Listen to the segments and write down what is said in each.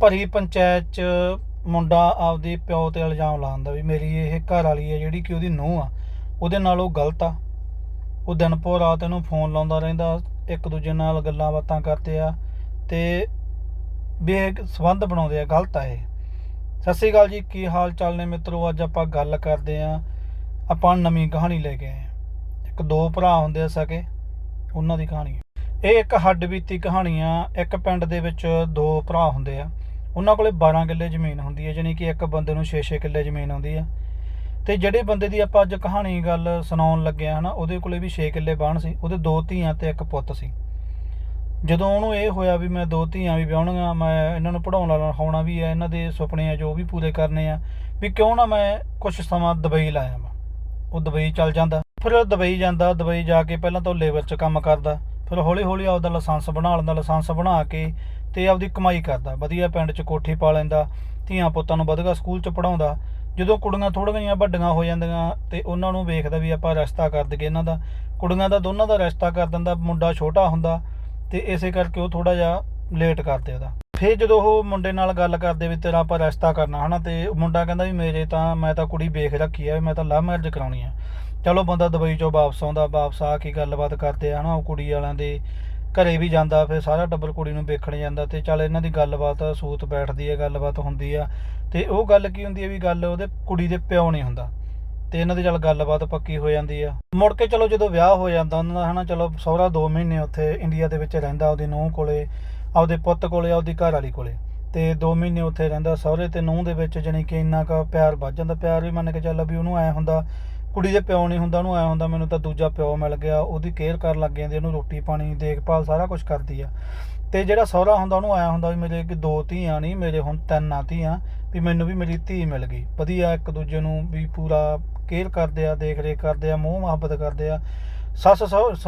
ਭਰੀ ਪੰਚਾਇਤ ਚ ਮੁੰਡਾ ਆਪਦੇ ਪਿਓ ਤੇ ਇਲਜ਼ਾਮ ਲਾਉਂਦਾ ਵੀ ਮੇਰੀ ਇਹ ਘਰ ਵਾਲੀ ਹੈ ਜਿਹੜੀ ਕਿ ਉਹਦੀ ਨੂੰਹ ਆ, ਉਹਦੇ ਨਾਲ ਉਹ ਗਲਤ ਆ। ਉਹ ਦਿਨ ਪੋ ਰਾਤ ਇਹਨੂੰ ਫੋਨ ਲਾਉਂਦਾ ਰਹਿੰਦਾ, ਇੱਕ ਦੂਜੇ ਨਾਲ ਗੱਲਾਂ ਬਾਤਾਂ ਕਰਦੇ ਆ ਤੇ ਵੀ ਇਹ ਸੰਬੰਧ ਬਣਾਉਂਦੇ ਆ, ਗਲਤ ਆ ਇਹ। ਸਤਿ ਸ਼੍ਰੀ ਅਕਾਲ ਜੀ, ਕੀ ਹਾਲ ਚਾਲ ਨੇ ਮਿੱਤਰੋ? ਅੱਜ ਆਪਾਂ ਗੱਲ ਕਰਦੇ ਆ, ਆਪਾਂ ਨਵੀਂ ਕਹਾਣੀ ਲੈ ਕੇ ਆਏ ਇੱਕ ਦੋ ਭਰਾ ਹੁੰਦੇ ਆ ਸਕੇ, ਉਹਨਾਂ ਦੀ ਕਹਾਣੀ। ਇਹ ਇੱਕ ਹੱਡ ਬੀਤੀ ਕਹਾਣੀ ਆ, ਇੱਕ ਪਿੰਡ ਦੇ ਵਿੱਚ ਦੋ ਭਰਾ ਹੁੰਦੇ ਆ। ਉਹਨਾਂ ਕੋਲੇ 12 ਕਿੱਲੇ ਜ਼ਮੀਨ ਹੁੰਦੀ ਹੈ, ਜਾਣੀ ਕਿ ਇੱਕ ਬੰਦੇ ਨੂੰ 6-6 ਕਿੱਲੇ ਜ਼ਮੀਨ ਆਉਂਦੀ ਹੈ। ਤੇ ਜਿਹੜੇ ਬੰਦੇ ਦੀ ਆਪਾਂ ਅੱਜ ਕਹਾਣੀ ਗੱਲ ਸੁਣਾਉਣ ਲੱਗੇ ਆ ਹਨਾ ਉਹਦੇ ਕੋਲੇ ਵੀ 6 ਕਿੱਲੇ ਬਾਣ ਸੀ, ਉਹਦੇ ਦੋ ਧੀਆਂ ਤੇ ਇੱਕ ਪੁੱਤ ਸੀ। ਜਦੋਂ ਉਹਨੂੰ ਇਹ ਹੋਇਆ ਵੀ ਮੈਂ ਦੋ ਧੀਆਂ ਵੀ ਵਿਆਹਣੀਆਂ, ਮੈਂ ਇਹਨਾਂ ਨੂੰ ਪੜਾਉਣਾ ਹੋਣਾ ਵੀ ਹੈ, ਇਹਨਾਂ ਦੇ ਸੁਪਨੇ ਆ ਜੋ ਵੀ ਪੂਰੇ ਕਰਨੇ ਆ, ਵੀ ਕਿਉਂ ਨਾ ਮੈਂ ਕੁਝ ਸਮਾਂ ਦੁਬਈ ਲਾਇਆ ਮੈਂ ਉਹ ਦੁਬਈ ਚੱਲ ਜਾਂਦਾ। ਫਿਰ ਦੁਬਈ ਜਾਂਦਾ, ਦੁਬਈ ਜਾ ਕੇ ਪਹਿਲਾਂ ਤਾਂ ਉਹ ਲੇਬਰ 'ਚ ਕੰਮ ਕਰਦਾ, ਫਿਰ ਹੌਲੀ ਹੌਲੀ ਆਪਦਾ ਲਾਇਸੈਂਸ ਬਣਾ ਲੈਂਦਾ, ਲਾਇਸੈਂਸ ਬਣਾ ਕੇ ਤੇ ਆਪਦੀ ਕਮਾਈ ਕਰਦਾ, ਵਧੀਆ ਪਿੰਡ 'ਚ ਕੋਠੀ ਪਾ ਲੈਂਦਾ, ਧੀਆਂ ਪੁੱਤਾਂ ਨੂੰ ਵਧੀਆ ਸਕੂਲ 'ਚ ਪੜਾਉਂਦਾ ਜਦੋਂ ਕੁੜੀਆਂ ਥੋੜ੍ਹੀਆਂ ਜਿਹੀਆਂ ਵੱਡੀਆਂ ਹੋ ਜਾਂਦੀਆਂ ਤੇ ਉਹਨਾਂ ਨੂੰ ਵੇਖਦਾ ਵੀ ਆਪਾਂ ਰਿਸ਼ਤਾ ਕਰ ਦਈਏ ਇਹਨਾਂ ਦਾ, ਕੁੜੀਆਂ ਦਾ ਦੋਨਾਂ ਦਾ ਰਿਸ਼ਤਾ ਕਰ ਦਿੰਦਾ, ਮੁੰਡਾ ਛੋਟਾ ਹੁੰਦਾ ਤੇ ਇਸੇ ਕਰਕੇ ਉਹ ਥੋੜਾ ਜਿਹਾ ਲੇਟ ਕਰਦੇ ਉਹਦਾ। ਫਿਰ ਜਦੋਂ ਉਹ ਮੁੰਡੇ ਨਾਲ ਗੱਲ ਕਰਦੇ ਵੀ ਤੇਰਾ ਆਪਾਂ ਰਿਸ਼ਤਾ ਕਰਨਾ ਹਨਾ ਤੇ ਉਹ ਮੁੰਡਾ ਕਹਿੰਦਾ ਵੀ ਮੇਰੇ ਤਾਂ ਮੈਂ ਤਾਂ ਕੁੜੀ ਵੇਖ ਰੱਖੀ ਆ ਮੈਂ ਤਾਂ ਲਵ ਮੈਰਿਜ ਕਰਾਉਣੀ ਆ। ਚਲੋ ਬੰਦਾ ਦੁਬਈ ਚੋਂ ਵਾਪਸ ਆਉਂਦਾ, ਵਾਪਸ ਆ ਕੇ ਗੱਲਬਾਤ ਕਰਦੇ ਆ ਹਨਾ ਉਹ ਕੁੜੀ ਵਾਲਿਆਂ ਦੇ ਘਰੇ ਵੀ ਜਾਂਦਾ, ਫਿਰ ਸਾਰਾ ਟੱਬਰ ਕੁੜੀ ਨੂੰ ਵੇਖਣ ਜਾਂਦਾ ਤੇ ਚੱਲ ਇਹਨਾਂ ਦੀ ਗੱਲਬਾਤ, ਸੂਤ ਬੈਠਦੀ ਹੈ, ਗੱਲਬਾਤ ਹੁੰਦੀ ਆ। ਤੇ ਉਹ ਗੱਲ ਕੀ ਹੁੰਦੀ ਹੈ ਵੀ ਗੱਲ ਉਹਦੇ ਕੁੜੀ ਦੇ ਪਿਓ ਨਹੀਂ ਹੁੰਦਾ। ਤੇ ਇਹਨਾਂ ਦੀ ਚੱਲ ਗੱਲਬਾਤ ਪੱਕੀ ਹੋ ਜਾਂਦੀ ਆ। ਮੁੜ ਕੇ ਚਲੋ ਜਦੋਂ ਵਿਆਹ ਹੋ ਜਾਂਦਾ, ਉਹਨਾਂ ਦਾ ਹਨਾ, ਚਲੋ ਸਹੁਰਾ 2 ਮਹੀਨੇ ਉੱਥੇ ਇੰਡੀਆ ਦੇ ਵਿੱਚ ਰਹਿੰਦਾ, ਉਹਦੀ ਨੂੰਹ ਕੋਲੇ, ਆਪਦੇ ਪੁੱਤ ਕੋਲੇ, ਆਪਦੀ ਘਰ ਵਾਲੀ ਕੋਲੇ। ਤੇ 2 ਮਹੀਨੇ ਉੱਥੇ ਰਹਿੰਦਾ ਸਹੁਰੇ ਤੇ ਨੂੰਹ ਦੇ ਵਿੱਚ, ਜਾਣੀ ਕਿ ਇੰਨਾ ਕੁ ਪਿਆਰ ਵੱਧ ਜਾਂਦਾ। ਪਿਆਰ ਵੀ ਮੰਨ ਕੇ ਚੱਲ ਵੀ ਉਹਨੂੰ ਐ ਹੁੰਦਾ ਕੁੜੀ ਦੇ ਪਿਓ ਨਹੀਂ ਹੁੰਦਾ, ਉਹਨੂੰ ਐ ਹੁੰਦਾ ਮੈਨੂੰ ਤਾਂ ਦੂਜਾ ਪਿਓ ਮਿਲ ਗਿਆ, ਉਹਦੀ ਕੇਅਰ ਕਰਨ ਲੱਗ ਜਾਂਦੀ ਉਹਨੂੰ ਰੋਟੀ ਪਾਣੀ, ਦੇਖਭਾਲ ਸਾਰਾ ਕੁਝ ਕਰਦੀ ਆ। ਤੇ ਜਿਹੜਾ ਸਹੁਰਾ ਹੁੰਦਾ, ਉਹਨੂੰ ਐ ਹੁੰਦਾ ਵੀ ਮੇਰੇ ਕਿ ਦੋ ਧੀਆਂ ਨਹੀਂ ਮੇਰੇ ਹੁਣ ਤਿੰਨ ਆ ਧੀਆਂ, ਵੀ ਮੈਨੂੰ ਵੀ ਮੇਰੀ ਧੀ ਮਿਲ ਗਈ। ਵਧੀਆ ਇੱਕ ਦੂਜੇ ਨੂੰ ਵੀ ਪੂਰਾ ਕੇਅਰ ਕਰਦੇ ਆ ਦੇਖ ਰੇਖ ਕਰਦੇ ਆ, ਮੋਹ ਮੁਹੱਬਤ ਕਰਦੇ ਆ। ਸੱਸ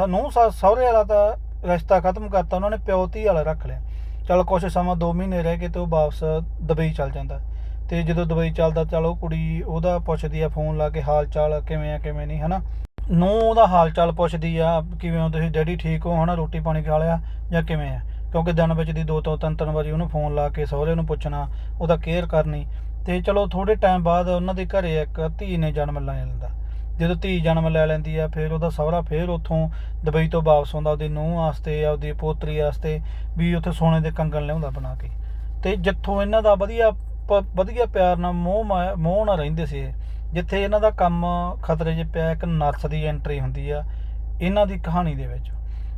ਨੂੰ ਸਹੁਰੇ ਵਾਲਾ ਤਾਂ ਰਿਸ਼ਤਾ ਖਤਮ ਕਰਤਾ, ਉਹਨਾਂ ਨੇ ਪਿਓ ਧੀ ਵਾਲਾ ਰੱਖ ਲਿਆ। ਚਲ ਕੁਛ ਸਮਾਂ 2 ਮਹੀਨੇ ਰਹਿ ਕੇ ਤੇ ਉਹ ਵਾਪਸ ਦੁਬਈ ਚਲ ਜਾਂਦਾ। ਤੇ ਜਦੋਂ ਦੁਬਈ ਚੱਲਦਾ, ਚੱਲ ਉਹ ਕੁੜੀ ਉਹਦਾ ਪੁੱਛਦੀ ਆ ਫੋਨ ਲਾ ਕੇ, ਹਾਲ ਚਾਲ ਕਿਵੇਂ ਆ, ਕਿਵੇਂ ਨਹੀਂ, ਹਨਾ? ਨੂੰ ਉਹਦਾ ਹਾਲ ਚਾਲ ਪੁੱਛਦੀ ਆ, ਕਿਵੇਂ ਹੋ ਤੁਸੀਂ, ਡੈਡੀ ਠੀਕ ਹੋ, ਹਨਾ? ਰੋਟੀ ਪਾਣੀ ਖਾ ਲਿਆ ਜਾਂ ਕਿਵੇਂ ਆ? ਕਿਉਂਕਿ ਦਿਨ ਵਿੱਚ ਦੀ ਦੋ ਤੋਂ ਤਿੰਨ ਤਿੰਨ ਵਾਰੀ ਉਹਨੂੰ ਫੋਨ ਲਾ ਕੇ ਸਹੁਰੇ ਨੂੰ ਪੁੱਛਣਾ, ਉਹਦਾ ਕੇਅਰ ਕਰਨੀ। ਤੇ ਚਲੋ ਥੋੜੇ ਟਾਈਮ ਬਾਅਦ ਉਹਨਾਂ ਦੇ ਘਰੇ ਇੱਕ ਧੀ ਨੇ ਜਨਮ ਲੈ ਲੈਂਦਾ। ਜਦੋਂ ਧੀ ਜਨਮ ਲੈ ਲੈਂਦੀ ਆ, ਫਿਰ ਉਹਦਾ ਸਹੁਰਾ ਫਿਰ ਉੱਥੋਂ ਦੁਬਈ ਤੋਂ ਵਾਪਸ ਆਉਂਦਾ ਉਹਦੀ ਨੂੰਹ ਵਾਸਤੇ ਆਪਦੀ ਪੋਤਰੀ ਵਾਸਤੇ, ਵੀ ਉੱਥੇ ਸੋਨੇ ਦੇ ਕੰਗਣ ਲਿਆਉਂਦਾ ਬਣਾ ਕੇ। ਤੇ ਜਿੱਥੋਂ ਇਹਨਾਂ ਦਾ ਵਧੀਆ ਵਧੀਆ ਪਿਆਰ ਨਾਲ ਮੋਹ ਮਾਇਆ- ਮੋਹ ਨਾਲ ਰਹਿੰਦੇ ਸੀ ਇਹ। ਜਿੱਥੇ ਇਹਨਾਂ ਦਾ ਕੰਮ ਖਤਰੇ 'ਚ ਪਿਆ, ਇੱਕ ਨਰਸ ਦੀ ਐਂਟਰੀ ਹੁੰਦੀ ਆ, ਇਹਨਾਂ ਦੀ ਕਹਾਣੀ ਦੇ ਵਿੱਚ।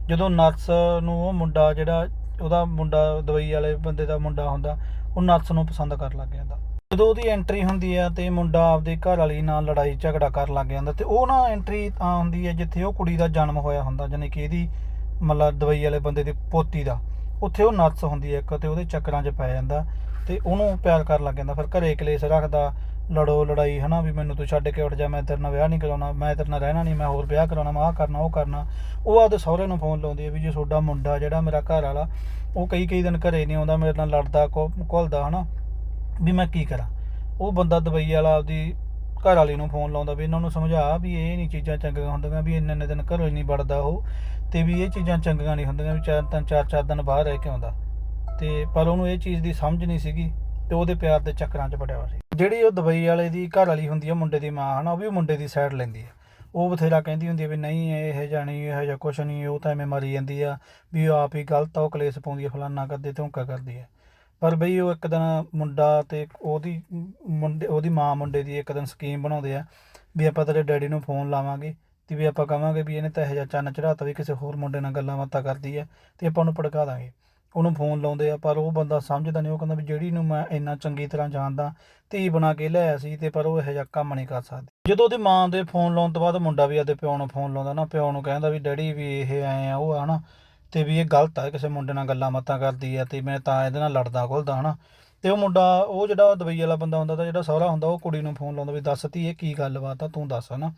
ਜਦੋਂ ਨਰਸ ਨੂੰ ਉਹ ਮੁੰਡਾ ਜਿਹੜਾ, ਉਹਦਾ ਮੁੰਡਾ, ਦਵਾਈ ਵਾਲੇ ਬੰਦੇ ਦਾ ਮੁੰਡਾ ਹੁੰਦਾ, ਉਹ ਨਰਸ ਨੂੰ ਪਸੰਦ ਕਰਨ ਲੱਗ ਜਾਂਦਾ। ਜਦੋਂ ਉਹਦੀ ਐਂਟਰੀ ਹੁੰਦੀ ਆ ਤੇ ਮੁੰਡਾ ਆਪਦੇ ਘਰ ਵਾਲੀ ਨਾਲ ਲੜਾਈ, ਝਗੜਾ ਕਰਨ ਲੱਗ ਜਾਂਦਾ ਤੇ ਉਹ ਨਾ ਐਂਟਰੀ ਤਾਂ ਹੁੰਦੀ ਹੈ ਜਿੱਥੇ ਉਹ ਕੁੜੀ ਦਾ ਜਨਮ ਹੋਇਆ ਹੁੰਦਾ, ਜਾਣੀ ਕਿ ਇਹਦੀ ਮਤਲਬ ਦਵਾਈ ਵਾਲੇ ਬੰਦੇ ਦੀ ਪੋਤੀ ਦਾ। ਉੱਥੇ ਉਹ ਨਰਸ ਹੁੰਦੀ ਹੈ ਇੱਕ ਤੇ ਉਹਦੇ ਚੱਕਰਾਂ 'ਚ ਪੈ ਜਾਂਦਾ। ਤੇ ਉਹਨੂੰ ਪਿਆਰ ਕਰਨ ਲੱਗ ਜਾਂਦਾ, ਫਿਰ ਘਰੇ ਕਲੇਸ਼ ਰੱਖਦਾ, ਲੜੋ ਲੜਾਈ, ਹਨਾ, ਵੀ ਮੈਨੂੰ ਤੂੰ ਛੱਡ ਕੇ ਉੱਠ ਜਾ, ਮੈਂ ਤੇਰੇ ਨਾਲ ਵਿਆਹ ਨਹੀਂ ਕਰਾਉਣਾ, ਮੈਂ ਤੇਰੇ ਨਾਲ ਰਹਿਣਾ ਨਹੀਂ, ਮੈਂ ਹੋਰ ਵਿਆਹ ਕਰਾਉਣਾ, ਮੈਂ ਆਹ ਕਰਨਾ, ਉਹ ਕਰਨਾ। ਉਹ ਆਪਦੇ ਸਹੁਰੇ ਨੂੰ ਫੋਨ ਲਾਉਂਦੀ ਹੈ ਵੀ ਜੇ ਤੁਹਾਡਾ ਮੁੰਡਾ ਜਿਹੜਾ ਮੇਰਾ ਘਰ ਵਾਲਾ, ਉਹ ਕਈ ਕਈ ਦਿਨ ਘਰੇ ਨਹੀਂ ਆਉਂਦਾ, ਮੇਰੇ ਨਾਲ ਲੜਦਾ ਘੁ- ਘੁਲਦਾ, ਹਨਾ, ਵੀ ਮੈਂ ਕੀ ਕਰਾਂ? ਉਹ ਬੰਦਾ ਦੁਬਈ ਵਾਲਾ ਆਪਦੀ ਘਰ ਵਾਲੇ ਨੂੰ ਫੋਨ ਲਾਉਂਦਾ ਵੀ ਇਹਨਾਂ ਨੂੰ ਸਮਝਾ ਵੀ ਇਹ ਨਹੀਂ ਚੀਜ਼ਾਂ ਚੰਗੀਆਂ ਹੁੰਦੀਆਂ, ਵੀ ਇੰਨੇ ਇੰਨੇ ਦਿਨ ਘਰੋਂ ਹੀ ਨਹੀਂ ਵੜਦਾ ਉਹ, ਤੇ ਵੀ ਇਹ ਚੀਜ਼ਾਂ ਚੰਗੀਆਂ ਨਹੀਂ ਹੁੰਦੀਆਂ, ਵੀ ਚਾਰ, ਤਿੰਨ, ਚਾਰ ਚਾਰ ਦਿਨ ਬਾਹਰ ਰਹਿ ਕੇ ਆਉਂਦਾ। ਤੇ ਪਰ ਉਹਨੂੰ ਇਹ ਚੀਜ਼ ਦੀ ਸਮਝ ਨਹੀਂ ਸੀਗੀ ਤੇ ਉਹਦੇ ਪਿਆਰ ਦੇ ਚੱਕਰਾਂ 'ਚ ਪੜਿਆ ਹੋਇਆ ਸੀ। ਜਿਹੜੀ ਉਹ ਦੁਬਈ ਵਾਲੇ ਦੀ ਘਰ ਵਾਲੀ ਹੁੰਦੀ ਆ, ਮੁੰਡੇ ਦੀ ਮਾਂ, ਹਨਾ, ਉਹ ਵੀ ਮੁੰਡੇ ਦੀ ਸਾਈਡ ਲੈਂਦੀ ਹੈ ਉਹ ਬਥੇਰਾ ਕਹਿੰਦੀ ਹੁੰਦੀ ਹੈ ਵੀ ਨਹੀਂ, ਇਹ ਜਾਣੀ ਇਹ ਜਾਂ ਕੁਛ ਨਹੀਂ, ਉਹ ਤਾਂ ਐਵੇਂ ਮਰੀ ਜਾਂਦੀ ਆ ਵੀ ਉਹ ਆਪ ਹੀ ਗਲਤ ਆ, ਉਹ ਕਲੇਸ਼ ਪਾਉਂਦੀ ਆ, ਫਲਾਨਾ ਕਰਦੇ ਧੋਂਕਾ ਕਰਦੀ ਆ। ਪਰ ਬਈ ਉਹ ਇੱਕ ਦਿਨ ਮੁੰਡਾ ਤੇ ਉਹਦੀ ਮੁੰਡੇ, ਉਹਦੀ ਮਾਂ ਮੁੰਡੇ ਦੀ ਇੱਕ ਦਿਨ ਸਕੀਮ ਬਣਾਉਂਦੇ ਆ ਵੀ ਆਪਾਂ ਤੇਰੇ ਡੈਡੀ ਨੂੰ ਫੋਨ ਲਾਵਾਂਗੇ ਤੇ ਵੀ ਆਪਾਂ ਕਹਾਂਗੇ ਵੀ ਇਹਨੇ ਤਾਂ ਇਹੋ ਜਿਹਾ ਚੰਨ ਚੜਾਤਾ ਵੀ ਕਿਸੇ ਹੋਰ ਮੁੰਡੇ ਨਾਲ ਗੱਲਾਂ ਬਾਤਾਂ ਕਰਦੀ ਆ ਤੇ ਆਪਾਂ ਉਹਨੂੰ ਭੜਕਾ ਦਾਂਗੇ। ਉਹਨੂੰ ਫੋਨ ਲਾਉਂਦੇ ਆ, ਪਰ ਉਹ ਬੰਦਾ ਸਮਝਦਾ ਨਹੀਂ, ਉਹ ਕਹਿੰਦਾ ਵੀ ਜਿਹੜੀ ਨੂੰ ਮੈਂ ਇੰਨਾ ਚੰਗੀ ਤਰ੍ਹਾਂ ਜਾਣਦਾ, ਧੀ ਬਣਾ ਕੇ ਲਿਆਇਆ ਸੀ ਤੇ ਪਰ ਉਹ ਇਹੋ ਜਿਹਾ ਕੰਮ ਨਹੀਂ ਕਰ ਸਕਦੀ। ਜਦੋਂ ਉਹਦੀ ਮਾਂ ਦੇ ਫੋਨ ਲਾਉਣ ਤੋਂ ਬਾਅਦ ਮੁੰਡਾ ਵੀ ਆਦੇ ਪਿਓ ਨੂੰ ਫੋਨ ਲਾਉਂਦਾ ਨਾ, ਪਿਓ ਨੂੰ ਕਹਿੰਦਾ ਵੀ ਡੈਡੀ ਵੀ ਇਹ ਐ ਆ, ਉਹ ਆ ਹਨਾ ਤੇ ਵੀ ਇਹ ਗਲਤ ਆ, ਕਿਸੇ ਮੁੰਡੇ ਨਾਲ ਗੱਲਾਂ ਬਾਤਾਂ ਕਰਦੀ ਆ ਤੇ ਮੈਂ ਤਾਂ ਇਹਦੇ ਨਾਲ ਲੜਦਾ ਘੁਲਦਾ, ਹਨਾ। ਤੇ ਉਹ ਮੁੰਡਾ ਉਹ ਜਿਹੜਾ ਦੁਬਈ ਵਾਲਾ ਬੰਦਾ ਹੁੰਦਾ ਤਾਂ ਜਿਹੜਾ ਸਹੁਰਾ ਹੁੰਦਾ ਉਹ ਕੁੜੀ ਨੂੰ ਫੋਨ ਲਾਉਂਦਾ ਵੀ ਦੱਸ ਤੀ ਇਹ ਕੀ ਗੱਲਬਾਤ ਆ ਤੂੰ ਦੱਸ ਹਨਾ।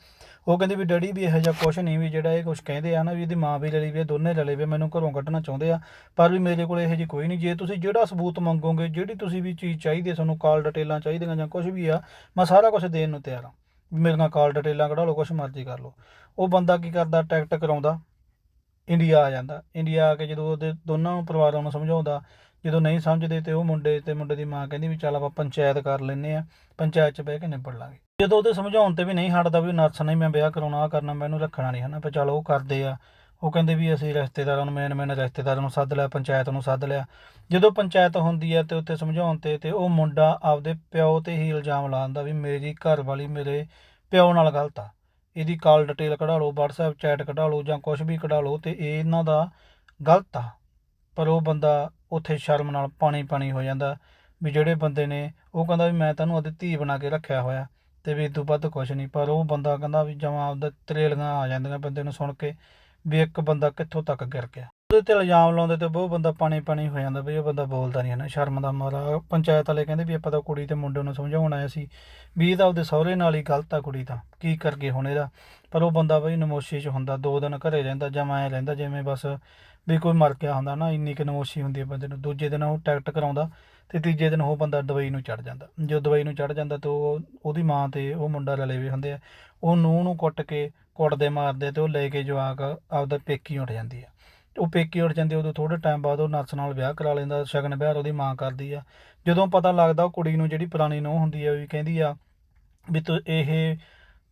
ਉਹ ਕਹਿੰਦੀ ਵੀ ਡੈਡੀ ਵੀ ਇਹੋ ਜਿਹਾ ਕੁਛ ਨਹੀਂ ਵੀ ਜਿਹੜਾ ਇਹ ਕੁਛ ਕਹਿੰਦੇ ਆ ਨਾ ਵੀ ਇਹਦੀ ਮਾਂ ਵੀ ਰਲੀ ਵੀ ਆ, ਦੋਨੇ ਰਲੇ ਵੀ ਮੈਨੂੰ ਘਰੋਂ ਕੱਢਣਾ ਚਾਹੁੰਦੇ ਆ ਪਰ ਵੀ ਮੇਰੇ ਕੋਲ ਇਹੋ ਜਿਹੀ ਕੋਈ ਨਹੀਂ। ਜੇ ਤੁਸੀਂ ਜਿਹੜਾ ਸਬੂਤ ਮੰਗੋਗੇ ਜਿਹੜੀ ਤੁਸੀਂ ਵੀ ਚੀਜ਼ ਚਾਹੀਦੀ ਹੈ ਤੁਹਾਨੂੰ ਕਾਲ ਡਿਟੇਲਾਂ ਚਾਹੀਦੀਆਂ ਜਾਂ ਕੁਝ ਵੀ ਆ ਮੈਂ ਸਾਰਾ ਕੁਝ ਦੇਣ ਨੂੰ ਤਿਆਰ ਹਾਂ। ਵੀ ਮੇਰੇ ਨਾਲ ਕਾਲ ਡਿਟੇਲਾਂ ਕਢਾ ਲਓ ਕੁਛ ਮਰਜ਼ੀ ਕਰ ਲਓ। ਉਹ ਬੰਦਾ ਕੀ ਕਰਦਾ ਟਿਕਟ ਕਰਾਉਂਦਾ ਇੰਡੀਆ ਆ ਜਾਂਦਾ। ਇੰਡੀਆ ਆ ਕੇ ਜਦੋਂ ਉਹਦੇ ਦੋਨਾਂ ਪਰਿਵਾਰਾਂ ਨੂੰ ਸਮਝਾਉਂਦਾ ਜਦੋਂ ਨਹੀਂ ਸਮਝਦੇ ਤੇ ਉਹ ਮੁੰਡੇ ਤੇ ਮੁੰਡੇ ਦੀ ਮਾਂ ਕਹਿੰਦੀ ਵੀ ਚੱਲ ਆਪਾਂ ਪੰਚਾਇਤ ਕਰ ਲੈਨੇ ਆ ਪੰਚਾਇਤ 'ਚ ਬਹਿ ਕੇ ਨਿਬੜ ਲਾਂਗੇ। ਜਦੋਂ ਉਹਦੇ ਸਮਝਾਉਣ ਤੇ ਵੀ ਨਹੀਂ ਹਟਦਾ ਵੀ ਨਰਸ ਨਹੀਂ ਮੈਂ ਵਿਆਹ ਕਰਾਉਣਾ ਆ ਕਰਨਾ ਮੈਨੂੰ ਰੱਖਣਾ ਨਹੀਂ ਹਨਾ ਪਰ ਚੱਲ ਉਹ ਕਰਦੇ ਆ। ਉਹ ਕਹਿੰਦੇ ਵੀ ਅਸੀਂ ਰਿਸ਼ਤੇਦਾਰਾਂ ਨੂੰ ਮੇਨ ਮੇਨ ਰਿਸ਼ਤੇਦਾਰਾਂ ਨੂੰ ਸੱਦ ਲਿਆ, ਪੰਚਾਇਤ ਨੂੰ ਸੱਦ ਲਿਆ। ਜਦੋਂ ਪੰਚਾਇਤ ਹੁੰਦੀ ਹੈ ਤੇ ਉੱਥੇ ਸਮਝਾਉਣ ਤੇ ਤੇ ਉਹ ਮੁੰਡਾ ਆਪਦੇ ਪਿਓ ਤੇ ਹੀ ਇਲਜ਼ਾਮ ਲਾਉਂਦਾ ਵੀ ਮੇਰੀ ਘਰ ਵਾਲੀ ਮੇਰੇ ਪਿਓ ਨਾਲ ਗਲਤ ਆ। ਇਹਦੀ ਕਾਲ ਡਿਟੇਲ ਕਢਾ ਲਓ, WhatsApp ਚੈਟ ਕਢਾ ਲਓ ਜਾਂ ਕੁਝ ਵੀ ਕਢਾ ਲਓ ਤੇ ਇਹ ਇਹਨਾਂ ਦਾ ਗਲਤ ਆ। ਪਰ ਉਹ ਬੰਦਾ ਉੱਥੇ ਸ਼ਰਮ ਨਾਲ ਪਾਣੀ ਪਾਣੀ ਹੋ ਜਾਂਦਾ। ਵੀ ਜਿਹੜੇ ਬੰਦੇ ਨੇ, ਉਹ ਕਹਿੰਦਾ ਵੀ ਮੈਂ ਤੈਨੂੰ ਉਹਦੀ ਧੀ ਬਣਾ ਕੇ ਰੱਖਿਆ ਹੋਇਆ ਤੇ ਵੀ ਤੋਂ ਵੱਧ ਕੁਝ ਨਹੀਂ। ਪਰ ਉਹ ਬੰਦਾ ਕਹਿੰਦਾ ਵੀ ਜਮਾਂ ਆਪਦਾ ਤਰੇਲੀਆਂ ਆ ਜਾਂਦੀਆਂ ਬੰਦੇ ਨੂੰ ਸੁਣ ਕੇ ਵੀ ਇੱਕ ਬੰਦਾ ਕਿੱਥੋਂ ਤੱਕ ਗਿਰ ਗਿਆ। ਉਹਦੇ ਤੇ ਇਲਜ਼ਾਮ ਲਾਉਂਦੇ ਤੇ ਉਹ ਬੰਦਾ ਪਾਣੀ ਪਾਣੀ ਹੋ ਜਾਂਦਾ ਵੀ ਇਹ ਬੰਦਾ ਬੋਲਦਾ ਨਹੀਂ ਹੈ ਨਾ ਸ਼ਰਮ ਦਾ ਮਾਰਾ। ਪੰਚਾਇਤ ਵਾਲੇ ਕਹਿੰਦੇ ਵੀ ਆਪਾਂ ਤਾਂ ਕੁੜੀ ਤੇ ਮੁੰਡੇ ਨੂੰ ਸਮਝਾਉਣ ਆਇਆ ਸੀ ਵੀ ਇਹ ਤਾਂ ਉਹਦੇ ਸਹੁਰੇ ਨਾਲ ਹੀ ਗਲਤ ਆ ਕੁੜੀ ਤਾਂ, ਕੀ ਕਰ ਗਏ ਹੁਣ ਇਹਦਾ? ਪਰ ਉਹ ਬੰਦਾ ਬਈ ਨਮੋਸ਼ੀ 'ਚ ਹੁੰਦਾ, ਦੋ ਦਿਨ ਘਰੇ ਰਹਿੰਦਾ, ਜਮਾਂ ਐ ਰਹਿੰਦਾ, ਜਿਵੇਂ ਬਸ ਵੀ ਕੋਈ ਮਰ ਗਿਆ ਹੁੰਦਾ ਨਾ, ਇੰਨੀ ਕੁ ਨਮੋਸ਼ੀ ਹੁੰਦੀ ਹੈ ਬੰਦੇ ਨੂੰ, ਦੂਜੇ ਦਿਨ ਉਹ ਟਿਕਟ ਕਰਾਉਂਦਾ ਅਤੇ ਤੀਜੇ ਦਿਨ ਉਹ ਬੰਦਾ ਦਵਾਈ ਨੂੰ ਚੜ ਜਾਂਦਾ। ਜੋ ਦਵਾਈ ਨੂੰ ਚੜ ਜਾਂਦਾ ਤਾਂ ਉਹ, ਉਹਦੀ ਮਾਂ ਤੇ ਉਹ ਮੁੰਡਾ ਰਲੇ ਵੀ ਹੁੰਦੇ ਆ। ਉਹ ਨੂੰਹ ਨੂੰ ਕੁੱਟ ਕੇ ਕੁੱਟਦੇ ਮਾਰਦੇ ਅਤੇ ਉਹ ਲੈ ਕੇ ਜਵਾਕ ਆਪਦਾ ਪੇਕੀ ਉੱਠ ਜਾਂਦੀ ਆ। ਉਹ ਪੇਕੀ ਉੱਠ ਜਾਂਦੀ ਉਦੋਂ ਥੋੜੇ ਟਾਈਮ ਬਾਅਦ ਉਹ ਨਰਸ ਨਾਲ ਵਿਆਹ ਕਰਾ ਲੈਂਦਾ, ਸ਼ਗਨ ਵਿਆਹ ਉਹਦੀ ਮਾਂ ਕਰਦੀ ਆ। ਜਦੋਂ ਪਤਾ ਲੱਗਦਾ ਉਹ ਕੁੜੀ ਨੂੰ ਜਿਹੜੀ ਪੁਰਾਣੀ ਨੂੰਹ ਹੁੰਦੀ ਆ ਵੀ ਕਹਿੰਦੀ ਆ ਵੀ ਤੂੰ ਇਹ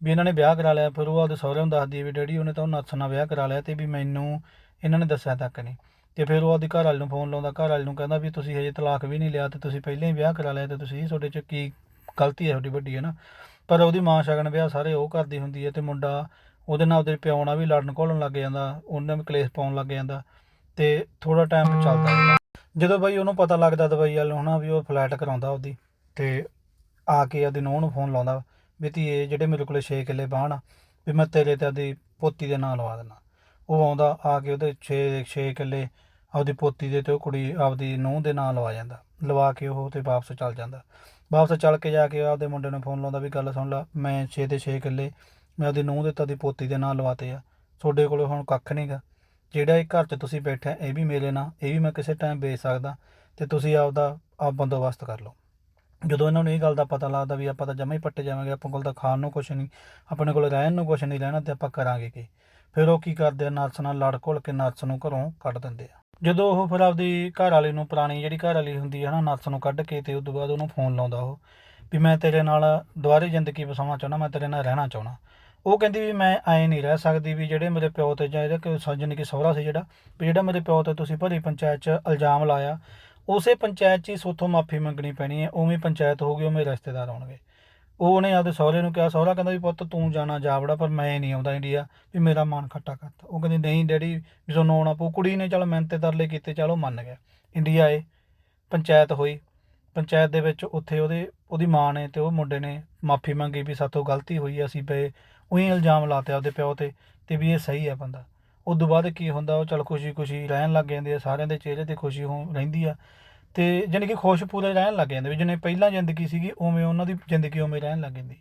ਵੀ ਇਹਨਾਂ ਨੇ ਵਿਆਹ ਕਰਾ ਲਿਆ, ਫਿਰ ਉਹ ਆਪਦੇ ਸਹੁਰਿਆਂ ਨੂੰ ਦੱਸਦੀ ਆ ਵੀ ਡੈਡੀ ਉਹਨੇ ਤਾਂ ਉਹ ਨਰਸ ਨਾਲ ਵਿਆਹ ਕਰਾ ਲਿਆ ਤੇ ਵੀ ਮੈਨੂੰ ਇਹਨਾਂ ਨੇ ਦੱਸਿਆ ਤੱਕ ਨਹੀਂ। ਤੇ ਫਿਰ ਉਹ ਆਪਦੀ ਘਰ ਵਾਲੇ ਨੂੰ ਫੋਨ ਲਾਉਂਦਾ, ਘਰ ਵਾਲੇ ਨੂੰ ਕਹਿੰਦਾ ਵੀ ਤੁਸੀਂ ਹਜੇ ਤਲਾਕ ਵੀ ਨਹੀਂ ਲਿਆ ਤੇ ਤੁਸੀਂ ਪਹਿਲਾਂ ਹੀ ਵਿਆਹ ਕਰਾ ਲਿਆ ਤੇ ਤੁਸੀਂ ਤੁਹਾਡੇ 'ਚ ਕੀ ਗਲਤੀ ਹੈ ਤੁਹਾਡੀ ਵੱਡੀ, ਹੈ ਨਾ? ਪਰ ਉਹਦੀ ਮਾਂ ਸ਼ਗਨ ਵਿਆਹ ਸਾਰੇ ਉਹ ਕਰਦੀ ਹੁੰਦੀ ਹੈ ਤੇ ਮੁੰਡਾ ਉਹਦੇ ਨਾਲ ਉਹਦੇ ਪਿਓ ਨਾਲ ਵੀ ਲੜਨ ਘੋਲਣ ਲੱਗ ਜਾਂਦਾ, ਉਹਨੇ ਵੀ ਕਲੇਸ਼ ਪਾਉਣ ਲੱਗ ਜਾਂਦਾ ਤੇ ਥੋੜਾ ਟਾਈਮ ਚੱਲਦਾ ਹੁੰਦਾ। ਜਦੋਂ ਬਈ ਉਹਨੂੰ ਪਤਾ ਲੱਗਦਾ ਦਵਾਈ ਵਾਲ ਨੂੰ ਹਨਾ ਵੀ ਉਹ ਫਲੈਟ ਕਰਾਉਂਦਾ ਉਹਦੀ ਤੇ ਆ ਕੇ ਉਹਦੀ ਨੂੰਹ ਨੂੰ ਫੋਨ ਲਾਉਂਦਾ ਵੀ ਧੀਏ ਜਿਹੜੇ ਮੇਰੇ ਕੋਲੇ 6 ਕਿੱਲੇ ਬਾਣ ਆ, ਵੀ ਮੈਂ ਤੇਰੇ ਤੇ ਉਹਦੀ ਪੋਤੀ ਦੇ ਨਾਂ ਲਵਾ ਦਿੰਦਾ। ਉਹ ਆਉਂਦਾ, ਆ ਕੇ ਉਹਦੇ 6 6 ਕਿੱਲੇ ਆਪਦੀ ਪੋਤੀ ਦੇ ਤੇ ਉਹ ਕੁੜੀ ਆਪਦੀ ਨੂੰਹ ਦੇ ਨਾਂ ਲਵਾ ਜਾਂਦਾ। ਲਵਾ ਕੇ ਉਹ ਤੇ ਵਾਪਸ ਚੱਲ ਜਾਂਦਾ। ਵਾਪਸ ਚੱਲ ਕੇ ਜਾ ਕੇ ਆਪਦੇ ਮੁੰਡੇ ਨੂੰ ਫੋਨ ਲਾਉਂਦਾ ਵੀ ਗੱਲ ਸੁਣ ਲੈ, ਮੈਂ 6 ਦੇ 6 ਕਿੱਲੇ, ਮੈਂ ਆਪਦੀ ਨੂੰਹ ਦੇ ਤੇ ਉਹਦੀ ਪੋਤੀ ਦੇ ਨਾਂ ਲਵਾਤੇ ਆ। ਤੁਹਾਡੇ ਕੋਲ ਹੁਣ ਕੱਖ ਨਹੀਂਗਾ ਜਿਹੜਾ ਇਹ ਘਰ 'ਚ ਤੁਸੀਂ ਬੈਠੇ, ਇਹ ਵੀ ਮੇਰੇ ਨਾਲ ਇਹ ਵੀ ਮੈਂ ਕਿਸੇ ਟਾਈਮ ਵੇਚ ਸਕਦਾ ਤੇ ਤੁਸੀਂ ਆਪਦਾ ਆਪ ਬੰਦੋਬਸਤ ਕਰ ਲਓ। ਜਦੋਂ ਇਹਨਾਂ ਨੂੰ ਇਹ ਗੱਲ ਦਾ ਪਤਾ ਲੱਗਦਾ ਵੀ ਆਪਾਂ ਤਾਂ ਜਮਾ ਹੀ ਪੱਟੇ ਜਾਵਾਂਗੇ, ਆਪਾਂ ਕੋਲ ਤਾਂ ਖਾਣ ਨੂੰ ਕੁਝ ਨਹੀਂ ਆਪਣੇ ਕੋਲ ਰਹਿਣ ਨੂੰ ਕੁਝ ਨਹੀਂ ਰਹਿਣਾ ਤੇ ਆਪਾਂ ਕਰਾਂਗੇ ਕੀ? ਫਿਰ ਉਹ ਕੀ ਕਰਦੇ ਆ? ਨਰਸ ਨਾਲ ਲੜ ਘੁਲ ਕੇ ਨਰਸ ਨੂੰ ਘਰੋਂ ਕੱਢ ਦਿੰਦੇ ਆ। ਜਦੋਂ ਉਹ ਫਿਰ ਆਪਦੀ ਘਰ ਵਾਲੀ ਨੂੰ ਪੁਰਾਣੀ ਜਿਹੜੀ ਘਰ ਵਾਲੀ ਹੁੰਦੀ ਹੈ ਨਾ ਨਰਸ ਨੂੰ ਕੱਢ ਕੇ ਤੇ ਉਸ ਤੋਂ ਬਾਅਦ ਉਹਨੂੰ ਫੋਨ ਲਾਉਂਦਾ ਉਹ ਵੀ ਮੈਂ ਤੇਰੇ ਨਾਲ ਦੁਬਾਰੇ ਜ਼ਿੰਦਗੀ ਵਸਾਉਣਾ ਚਾਹੁੰਦਾ, ਮੈਂ ਤੇਰੇ ਨਾਲ ਰਹਿਣਾ ਚਾਹੁੰਦਾ। ਉਹ ਕਹਿੰਦੀ ਵੀ ਮੈਂ ਐ ਨਹੀਂ ਰਹਿ ਸਕਦੀ ਵੀ ਜਿਹੜੇ ਮੇਰੇ ਪਿਓ ਤੇ ਜਾਂ ਇਹਦਾ ਕਿ ਸੱਜਣ ਕਿ ਸਹੁਰਾ ਸੀ ਜਿਹੜਾ, ਵੀ ਜਿਹੜਾ ਮੇਰੇ ਪਿਓ ਤੇ ਤੁਸੀਂ ਭਰੀ ਪੰਚਾਇਤ 'ਚ ਇਲਜ਼ਾਮ ਲਾਇਆ, ਉਸੇ ਪੰਚਾਇਤ 'ਚ ਹੀ ਸੋਥੋਂ ਮਾਫੀ ਮੰਗਣੀ ਪੈਣੀ ਹੈ, ਉਵੇਂ ਪੰਚਾਇਤ ਹੋਊਗੀ, ਉਵੇਂ ਰਿਸ਼ਤੇਦਾਰ ਆਉਣਗੇ। ਉਹ ਉਹਨੇ ਆਪਦੇ ਸਹੁਰੇ ਨੂੰ ਕਿਹਾ, ਸਹੁਰਾ ਕਹਿੰਦਾ ਵੀ ਪੁੱਤ ਤੂੰ ਜਾਣਾ ਜਾਵੜਾ, ਪਰ ਮੈਂ ਨਹੀਂ ਆਉਂਦਾ ਇੰਡੀਆ, ਵੀ ਮੇਰਾ ਮਨ ਖੱਟਾ ਕਰਤਾ। ਉਹ ਕਹਿੰਦੀ, ਨਹੀਂ ਡੈਡੀ, ਵੀ ਤੁਹਾਨੂੰ ਆਉਣਾ ਪਊ। ਕੁੜੀ ਨੇ ਚਲ ਮਿਹਨਤ ਤਰਲੇ ਕੀਤੇ, ਚਲ ਉਹ ਮੰਨ ਗਿਆ। ਇੰਡੀਆ ਏ, ਪੰਚਾਇਤ ਹੋਈ। ਪੰਚਾਇਤ ਦੇ ਵਿੱਚ ਉੱਥੇ ਉਹਦੇ, ਉਹਦੀ ਮਾਂ ਨੇ ਤੇ ਉਹ ਮੁੰਡੇ ਨੇ ਮਾਫੀ ਮੰਗੀ ਵੀ ਸਾਤੋਂ ਗਲਤੀ ਹੋਈ ਅਸੀਂ ਪਏ। ਉਹੀ ਇਲਜ਼ਾਮ ਲਾਤੇ ਆਪਦੇ ਪਿਓ ਤੇ ਤੇ ਵੀ ਇਹ ਸਹੀ ਹੈ ਬੰਦਾ। ਉਸ ਤੋਂ ਬਾਅਦ ਕੀ ਹੁੰਦਾ, ਉਹ ਚਲ ਖੁਸ਼ੀ ਖੁਸ਼ੀ ਰਹਿਣ ਲੱਗ ਜਾਂਦੇ ਆ, ਸਾਰਿਆਂ ਦੇ ਚਿਹਰੇ ਤੇ ਖੁਸ਼ੀ ਹੋ ਰਹਿੰਦੀ ਆ। ਤੇ ਜਾਣੀ ਕਿ ਖੁਸ਼ ਪੂਰੇ ਰਹਿਣ ਲੱਗ ਜਾਂਦੇ ਵੀ ਜਿਵੇਂ ਪਹਿਲਾਂ ਜ਼ਿੰਦਗੀ ਸੀਗੀ, ਉਵੇਂ ਉਹਨਾਂ ਦੀ ਜ਼ਿੰਦਗੀ ਉਵੇਂ ਰਹਿਣ ਲੱਗ ਜਾਂਦੀ।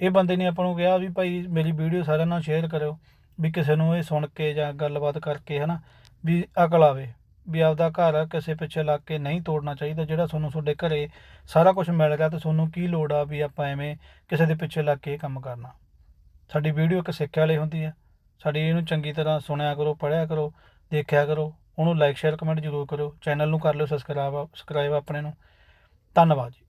ਇਹ ਬੰਦੇ ਨੇ ਆਪਾਂ ਨੂੰ ਕਿਹਾ ਵੀ ਭਾਈ ਮੇਰੀ ਵੀਡੀਓ ਸਾਰਿਆਂ ਨਾਲ ਸ਼ੇਅਰ ਕਰਿਓ, ਵੀ ਕਿਸੇ ਨੂੰ ਇਹ ਸੁਣ ਕੇ ਜਾਂ ਗੱਲਬਾਤ ਕਰਕੇ ਹਨਾ, ਵੀ ਅਕਲ ਆਵੇ, ਵੀ ਆਪਦਾ ਘਰ ਕਿਸੇ ਪਿੱਛੇ ਲੱਗ ਕੇ ਨਹੀਂ ਤੋੜਨਾ ਚਾਹੀਦਾ, ਜਿਹੜਾ ਤੁਹਾਨੂੰ ਤੁਹਾਡੇ ਘਰੇ ਸਾਰਾ ਕੁਝ ਮਿਲ ਰਿਹਾ ਤੇ ਤੁਹਾਨੂੰ ਕੀ ਲੋੜ ਆ ਵੀ ਆਪਾਂ ਐਵੇਂ ਕਿਸੇ ਦੇ ਪਿੱਛੇ ਲੱਗ ਕੇ ਇਹ ਕੰਮ ਕਰਨਾ। ਸਾਡੀ ਵੀਡੀਓ ਇੱਕ ਸਿੱਖਿਆ ਲਈ ਹੁੰਦੀ ਹੈ ਸਾਡੀ ਇਹਨੂੰ ਚੰਗੀ ਤਰ੍ਹਾਂ ਸੁਣਿਆ ਕਰੋ, ਪੜ੍ਹਿਆ ਕਰੋ, ਦੇਖਿਆ ਕਰੋ ਉਹਨੂੰ ਲਾਈਕ ਸ਼ੇਅਰ ਕਮੈਂਟ ਜ਼ਰੂਰ ਕਰਿਓ। ਚੈਨਲ ਨੂੰ ਕਰ ਲਿਓ ਸਬਸਕ੍ਰਾਈਬ ਸਬਸਕ੍ਰਾਈਬ ਆਪਣੇ ਨੂੰ। ਧੰਨਵਾਦ ਜੀ।